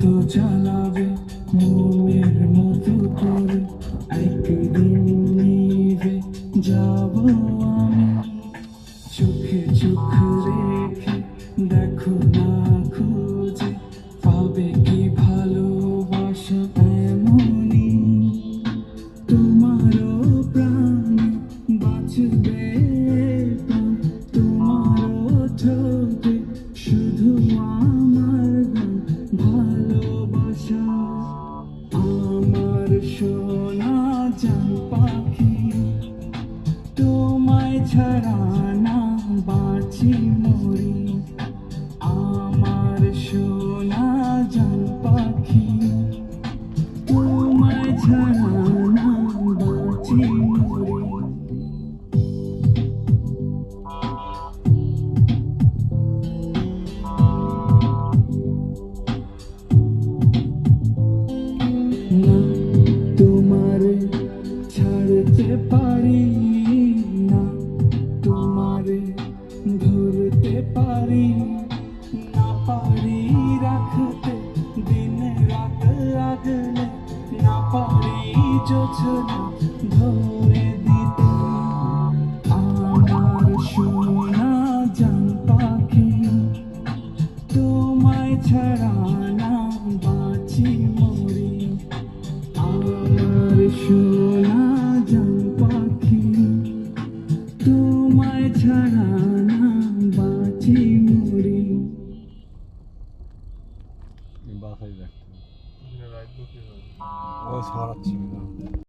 তো মতো করে একদিন নিভে যাব আমি। চোখে চোখ আমার সোনা পাখি। তোমায় ছাড়া না বাঁচি মরি। আমার সোনা জান পাখি। তোমায় ছাড়া ছাড়তে পারি না, তোমারে ধরতে পারি না, পারি রাখতে, দিন রাত লাগলে না পারি যোছনা ধরে দিতে। আমার সোনা জান পাখি, তোমায় ছাড়া মরি বাসায় রাখতে ও সারাচ্ছি। না